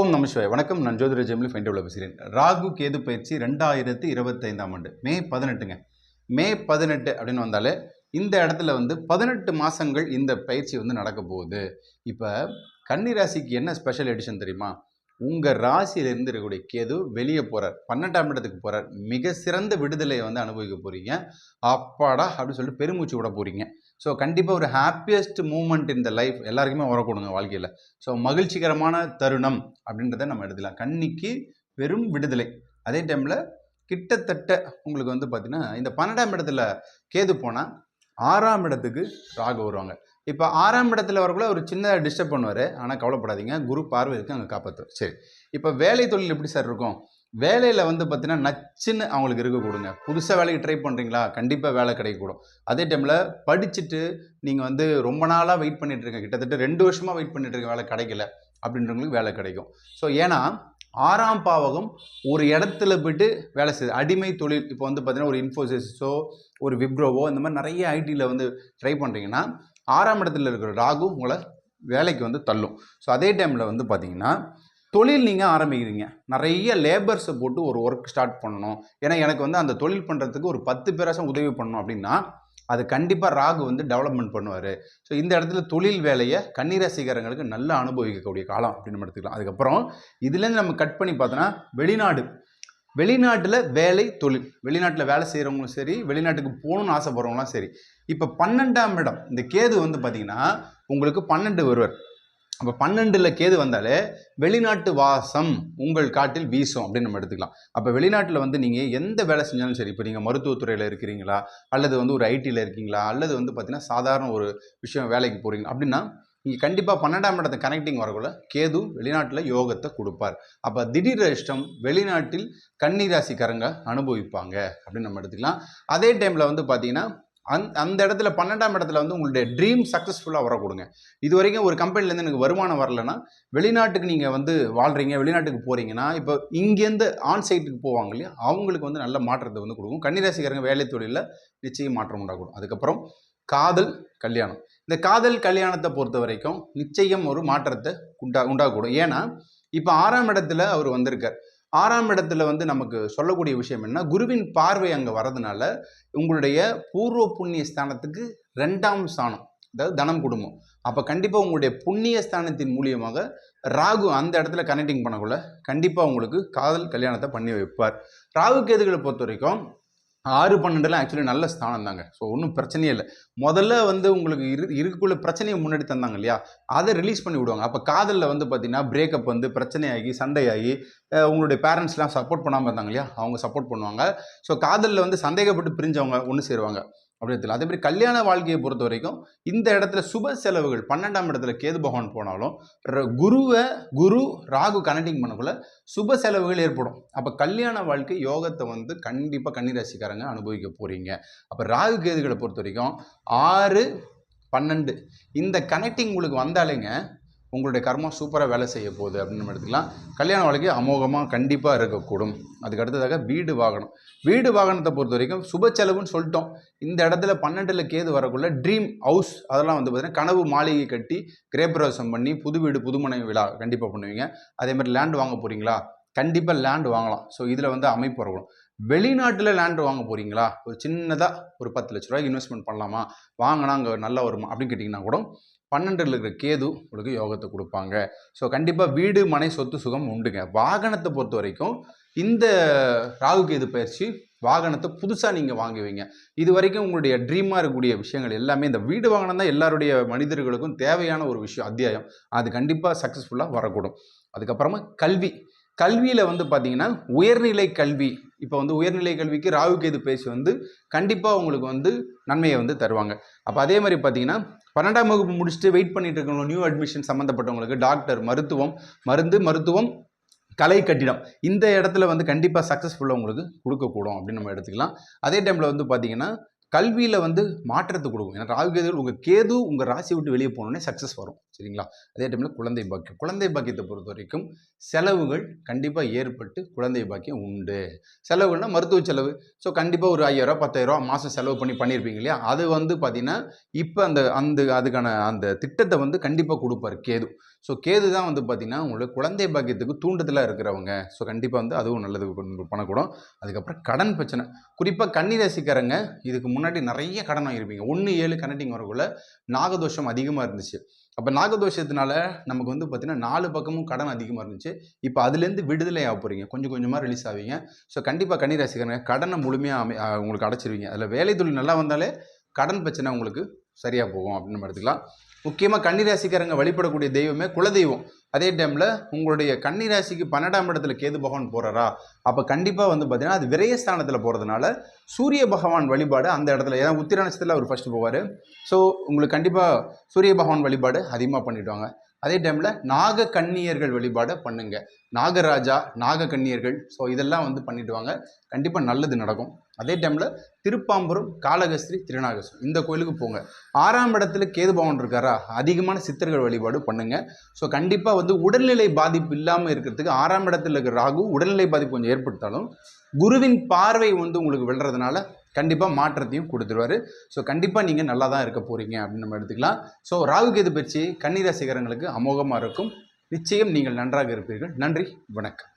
ஓம் நமசிவாய் வணக்கம் நான் ஜோதிர ஜெமிலி ஃபைண்ட் உள்ள பேசுகிறேன். ராகு கேது பயிற்சி ரெண்டாயிரத்தி இருபத்தைந்தாம் ஆண்டு மே பதினெட்டுங்க. மே பதினெட்டு அப்படின்னு வந்தாலே இந்த இடத்துல வந்து பதினெட்டு மாதங்கள் இந்த பயிற்சி வந்து நடக்க போகுது. இப்போ கன்னிராசிக்கு என்ன ஸ்பெஷல் எடிஷன் தெரியுமா? உங்கள் ராசியிலிருந்து இருக்கக்கூடிய கேது வெளியே போகிறார் பன்னெண்டாம் இடத்துக்கு போகிறார் மிக சிறந்த விடுதலையை வந்து அனுபவிக்க போகிறீங்க அப்பாடா அப்படின்னு சொல்லிட்டு பெருமூச்சு விட போகிறீங்க ஸோ கண்டிப்பாக ஒரு ஹாப்பியஸ்ட் மூமெண்ட் இந்த லைஃப் எல்லாருக்குமே வரக்கூடுங்க வாழ்க்கையில். ஸோ மகிழ்ச்சிகரமான தருணம் அப்படின்றத நம்ம எடுத்துக்கலாம் கண்ணிக்கு பெரும் விடுதலை. அதே டைமில் கிட்டத்தட்ட உங்களுக்கு வந்து பார்த்திங்கன்னா இந்த பன்னெண்டாம் இடத்துல கேது போனால் ஆறாம் இடத்துக்கு ராகு வருவாங்க. இப்போ ஆறாம் இடத்துல வரக்குள்ள ஒரு சின்ன டிஸ்டர்ப் பண்ணுவார். ஆனால் கவலைப்படாதீங்க. குரு பார்வை இருக்குது அங்கே காப்பாற்று சரி. இப்போ வேலை தொழில் எப்படி சார் இருக்கும்? வேலையில் வந்து பார்த்தீங்கன்னா நச்சுன்னு அவங்களுக்கு இருக்க கொடுங்க. புதுசாக வேலைக்கு ட்ரை பண்ணுறீங்களா கண்டிப்பாக வேலை கிடைக்கக்கூடும். அதே டைமில் படிச்சுட்டு நீங்கள் வந்து ரொம்ப நாளாக வெயிட் பண்ணிட்டு இருக்க கிட்டத்தட்ட ரெண்டு வருஷமாக வெயிட் பண்ணிகிட்டு இருக்க வேலை கிடைக்கல அப்படின்றவங்களுக்கு வேலை கிடைக்கும். ஸோ ஏன்னா ஆறாம் பாவகம் ஒரு இடத்துல போய்ட்டு வேலை செய்யுது. அடிமை தொழில் இப்போ வந்து பார்த்தீங்கன்னா ஒரு இன்ஃபோசிஸோ ஒரு விப்ரோவோ இந்த மாதிரி நிறைய ஐடியில் வந்து ட்ரை பண்ணுறீங்கன்னா ஆறாம் இடத்துல இருக்கிற ராகு உங்களை வேலைக்கு வந்து தள்ளும். ஸோ அதே டைமில் வந்து பார்த்தீங்கன்னா தொழில் நீங்கள் ஆரம்பிக்கிறீங்க. நிறைய லேபர்ஸை போட்டு ஒரு ஒர்க் ஸ்டார்ட் பண்ணணும். ஏன்னா எனக்கு வந்து அந்த தொழில் பண்ணுறதுக்கு ஒரு பத்து பேராசம் உதவி பண்ணணும் அப்படின்னா அது கண்டிப்பாக ராகு வந்து டெவலப்மெண்ட் பண்ணுவார். ஸோ இந்த இடத்துல தொழில் வேலையை கன்னிராசிக்காரங்களுக்கு நல்லா அனுபவிக்கக்கூடிய காலம் அப்படின்னு நம்ம எடுத்துக்கலாம். அதுக்கப்புறம் இதுலேருந்து நம்ம கட் பண்ணி பார்த்தோன்னா வெளிநாடு. வெளிநாட்டில் வேலை தொழில். வெளிநாட்டில் வேலை செய்கிறவங்களும் சரி வெளிநாட்டுக்கு போகணும்னு ஆசைப்படுறவங்களாம் சரி. இப்போ பன்னெண்டாம் இடம் இந்த கேது வந்து பார்த்தீங்கன்னா உங்களுக்கு பன்னெண்டு வருவர் அப்போ பன்னெண்டில் கேது வந்தாலே வெளிநாட்டு வாசம் உங்கள் காட்டில் வீசும் அப்படின்னு நம்ம எடுத்துக்கலாம். அப்போ வெளிநாட்டில் வந்து நீங்கள் எந்த வேலை செஞ்சாலும் சரி இப்போ நீங்கள் மருத்துவத்துறையில் இருக்கிறீங்களா? அல்லது வந்து ஒரு ஐடியில் இருக்கீங்களா? அல்லது வந்து பார்த்தீங்கன்னா சாதாரண ஒரு விஷயம் வேலைக்கு போகிறீங்க அப்படின்னா நீங்கள் கண்டிப்பாக பன்னெண்டாம் இடத்தை கனெக்டிங் வரக்குள்ள கேது வெளிநாட்டில் யோகத்தை கொடுப்பார். அப்போ திடீர் அதிர்ஷ்டம் வெளிநாட்டில் கன்னிராசிக்காரங்க அனுபவிப்பாங்க அப்படின்னு நம்ம எடுத்துக்கலாம். அதே டைமில் வந்து பார்த்தீங்கன்னா அந் அந்த இடத்துல பன்னெண்டாம் இடத்துல வந்து உங்களுடைய ட்ரீம் சக்ஸஸ்ஃபுல்லாக வரக்கூடுங்க. இது வரைக்கும் ஒரு கம்பெனிலேருந்து எனக்கு வருமானம் வரலன்னா வெளிநாட்டுக்கு நீங்கள் வந்து வாழ்கிறீங்க வெளிநாட்டுக்கு போகிறீங்கன்னா இப்போ இங்கேருந்து ஆன் சைட்டுக்கு போவாங்க இல்லையா அவங்களுக்கு வந்து நல்ல மாற்றத்தை வந்து கொடுக்கும். கன்னிராசிக்காரங்க வேலை தொழிலில் நிச்சயம் மாற்றம் உண்டாகும். அதுக்கப்புறம் காதல் கல்யாணம். இந்த காதல் கல்யாணத்தை பொறுத்த வரைக்கும் நிச்சயம் ஒரு மாற்றத்தை உண்டா உண்டாகக்கூடும் ஏன்னா இப்போ ஆறாம் இடத்துல அவர் வந்திருக்கார். ஆறாம் இடத்துல வந்து நமக்கு சொல்லக்கூடிய விஷயம் என்ன குருவின் பார்வை அங்கே வரதுனால உங்களுடைய பூர்வ புண்ணிய ஸ்தானத்துக்கு ரெண்டாம் ஸ்தானம் அதாவது தனம் குடும்பம் அப்போ கண்டிப்பாக உங்களுடைய புண்ணிய ஸ்தானத்தின் மூலியமாக ராகு அந்த இடத்துல கனெக்டிங் பண்ணக்குள்ள கண்டிப்பாக உங்களுக்கு காதல் கல்யாணத்தை பண்ணி வைப்பார். ராகு கேதுகளை பொறுத்த வரைக்கும் ஆறு பன்னெண்டுலாம் ஆக்சுவலி நல்ல ஸ்தானம் தாங்க. ஸோ ஒன்றும் பிரச்சனையே இல்லை. முதல்ல வந்து உங்களுக்கு இரு இருக்குள்ள பிரச்சனையை முன்னாடி தந்தாங்க இல்லையா? அதை ரிலீஸ் பண்ணி விடுவாங்க. அப்போ காதலில் வந்து பார்த்தீங்கன்னா பிரேக்கப் வந்து பிரச்சனையாகி சண்டையாகி உங்களுடைய பேரண்ட்ஸ்லாம் சப்போர்ட் பண்ணாமல் இருந்தாங்க இல்லையா? அவங்க சப்போர்ட் பண்ணுவாங்க. ஸோ காதலில் வந்து சந்தேகப்பட்டு பிரிஞ்சவங்க ஒன்று சேருவாங்க. அப்படின்னு அதே மாதிரி கல்யாண வாழ்க்கையை பொறுத்த வரைக்கும் இந்த இடத்துல சுப செலவுகள் பன்னெண்டாம் இடத்துல கேது பகவான் போனாலும் ர- குருவை குரு ராகு கனெக்டிங் பண்ணக்குள்ள சுப செலவுகள் ஏற்படும். அப்போ கல்யாண வாழ்க்கை யோகத்தை வந்து கண்டிப்பாக கன்னிராசிக்காரங்க அனுபவிக்க போகிறீங்க அப்போ ராகு கேதுகளை பொறுத்த வரைக்கும் ஆறு பன்னெண்டு இந்த கனெக்டிங் உங்களுக்கு வந்தாலேங்க உங்களுடைய கர்மா சூப்பராக வேலை செய்ய போகுது அப்படின்னு நம்ம எடுத்துக்கலாம். கல்யாண வாழ்க்கை அமோகமாக கண்டிப்பாக இருக்கக்கூடும். அதுக்கு அடுத்ததாக வீடு வாகனம். வீடு வாகனத்தை பொறுத்த வரைக்கும் சுப செலவுன்னு சொல்லிட்டோம். இந்த இடத்துல பன்னெண்டில் கேது வரக்குள்ள ட்ரீம் ஹவுஸ் அதெல்லாம் வந்து பார்த்தீங்கன்னா கனவு மாளிகை கட்டி கிரேப்பிரவேசம் பண்ணி புது வீடு புதுமனை விழா கண்டிப்பாக பண்ணுவீங்க. அதே மாதிரி லேண்ட் வாங்க போகிறீங்களா கண்டிப்பாக லேண்ட் வாங்கலாம். ஸோ இதில் வந்து அமைப்பு வரணும். வெளிநாட்டில் லேண்ட் வாங்க போகிறீங்களா ஒரு சின்னதாக ஒரு பத்து லட்ச ரூபாய்க்கு இன்வெஸ்ட்மெண்ட் பண்ணலாமா? வாங்கினா அங்கே நல்லா வருமா? அப்படின்னு கேட்டிங்கன்னா கூட பன்னெண்டில் இருக்கிற கேது உங்களுக்கு யோகத்தை கொடுப்பாங்க. ஸோ கண்டிப்பாக வீடு மனை சொத்து சுகம் உண்டுங்க. வாகனத்தை பொறுத்த வரைக்கும் இந்த ராகு கேது பயிற்சி வாகனத்தை புதுசாக நீங்கள் வாங்குவீங்க இது வரைக்கும் உங்களுடைய ட்ரீமாக இருக்கக்கூடிய விஷயங்கள் எல்லாமே இந்த வீடு வாகனம் தான் எல்லாருடைய மனிதர்களுக்கும் தேவையான ஒரு விஷயம் அத்தியாயம். அது கண்டிப்பாக சக்ஸஸ்ஃபுல்லாக வரக்கூடும். அதுக்கப்புறமா கல்வி. கல்வியில் வந்து பார்த்தீங்கன்னா உயர்நிலை கல்வி இப்போ வந்து உயர்நிலை கல்விக்கு ராகு கேது பேசி வந்து கண்டிப்பாக உங்களுக்கு வந்து நன்மையை வந்து தருவாங்க. அப்போ அதே மாதிரி பார்த்தீங்கன்னா பன்னெண்டாம் வகுப்பு முடிச்சுட்டு வெயிட் பண்ணிட்டு இருக்கவங்க நியூ அட்மிஷன் சம்மந்தப்பட்டவங்களுக்கு டாக்டர் மருத்துவம் மருந்து மருத்துவம் கலை கட்டிடம் இந்த இடத்துல வந்து கண்டிப்பாக சக்ஸஸ்ஃபுல்லாக உங்களுக்கு கொடுக்கக்கூடும் அப்படின்னு நம்ம எடுத்துக்கலாம். அதே டைமில் வந்து பார்த்தீங்கன்னா கல்வியில் வந்து மாற்றத்தை கொடுக்கும். ஏன்னா ராகு கேதுகள் உங்கள் கேது உங்கள் ராசி விட்டு வெளியே போனோடனே சக்ஸஸ் வரும். சரிங்களா? அதே டைமில் குழந்தை பாக்கியம். குழந்தை பாக்கியத்தை பொறுத்த வரைக்கும் செலவுகள் கண்டிப்பாக ஏற்பட்டு குழந்தை பாக்கியம் உண்டு. செலவுகள்னா மருத்துவ செலவு. ஸோ கண்டிப்பாக ஒரு ஐயாயிரம் பத்தாயிரரூவா மாதம் செலவு பண்ணி பண்ணியிருப்பீங்க இல்லையா? அது வந்து பார்த்தீங்கன்னா இப்போ அந்த அந்த அதுக்கான அந்த திட்டத்தை வந்து கண்டிப்பாக கொடுப்பார் கேது. ஸோ கேது தான் வந்து பார்த்திங்கன்னா உங்களுக்கு குழந்தை பாக்கியத்துக்கு தூண்டுதலாக இருக்கிறவங்க. ஸோ கண்டிப்பாக வந்து அதுவும் நல்லது பண்ணக்கூடும் அதுக்கப்புறம் கடன் பிரச்சனை. குறிப்பாக கன்னி ராசிக்காரங்க இதுக்கு முன்னாடி நிறைய கடன் வாங்கியிருப்பீங்க. ஒன்று ஏழு கனெக்டிங் வரக்குள்ள நாகதோஷம் அதிகமாக இருந்துச்சு. அப்போ நாகதோஷத்தினால நமக்கு வந்து பார்த்தீங்கன்னா நாலு பக்கமும் கடன் அதிகமாக இருந்துச்சு. இப்போ அதுலேருந்து விடுதலை ஆக போகிறீங்க கொஞ்சம் கொஞ்சமாக ரிலீஸ் ஆவீங்க. ஸோ கண்டிப்பாக கன்னிராசிக்காரங்க கடனை முழுமையாக அமை உங்களுக்கு அடைச்சிருவீங்க. அதில் வேலை தொழில் நல்லா வந்தாலே கடன் பிரச்சனை உங்களுக்கு சரியாக போகும் அப்படின்னு நம்ம எடுத்துக்கலாம். முக்கியமாக கன்னிராசிக்காரங்க வழிபடக்கூடிய தெய்வமே குலதெய்வம். அதே டைமில் உங்களுடைய கன்னிராசிக்கு பன்னெண்டாம் இடத்துல கேது பகவான் போகிறாரா அப்போ கண்டிப்பாக வந்து பார்த்தீங்கன்னா அது விரயஸ்தானத்தில் போகிறதுனால சூரிய பகவான் வழிபாடு அந்த இடத்துல ஏன்னா உத்திர நட்சத்திரத்தில் அவர் ஃபஸ்ட்டு போவார். ஸோ உங்களுக்கு கண்டிப்பாக சூரிய பகவான் வழிபாடு அதிகமாக பண்ணிவிடுவாங்க அதே டைமில் நாக கண்ணியர்கள் வழிபாடை பண்ணுங்கள் நாகராஜா நாக கண்ணியர்கள் ஸோ இதெல்லாம் வந்து பண்ணிவிடுவாங்க கண்டிப்பாக நல்லது நடக்கும். அதே டைமில் திருப்பாம்புரம் காளகஸ்திரி திருநாகஸ்வரம். இந்த கோயிலுக்கு போங்க. ஆறாம் இடத்துல கேது பவன் இருக்காரா? அதிகமான சித்தர்கள் வழிபாடு பண்ணுங்க. ஸோ கண்டிப்பாக வந்து உடல்நிலை பாதிப்பு இல்லாமல் இருக்கிறதுக்கு ஆறாம் இடத்துல இருக்கிற ராகு உடல்நிலை பாதிப்பு கொஞ்சம் ஏற்படுத்தாலும் குருவின் பார்வை வந்து உங்களுக்கு விழுறதுனால கண்டிப்பாக மாற்றத்தையும் கொடுத்துருவாரு. ஸோ கண்டிப்பாக நீங்கள் நல்லா தான் இருக்க போகிறீங்க அப்படின்னு நம்ம எடுத்துக்கலாம். ஸோ ராகு கேது பயிற்சி கன்னிராசிகரங்களுக்கு அமோகமாக இருக்கும். நிச்சயம் நீங்கள் நன்றாக இருப்பீர்கள். நன்றி வணக்கம்.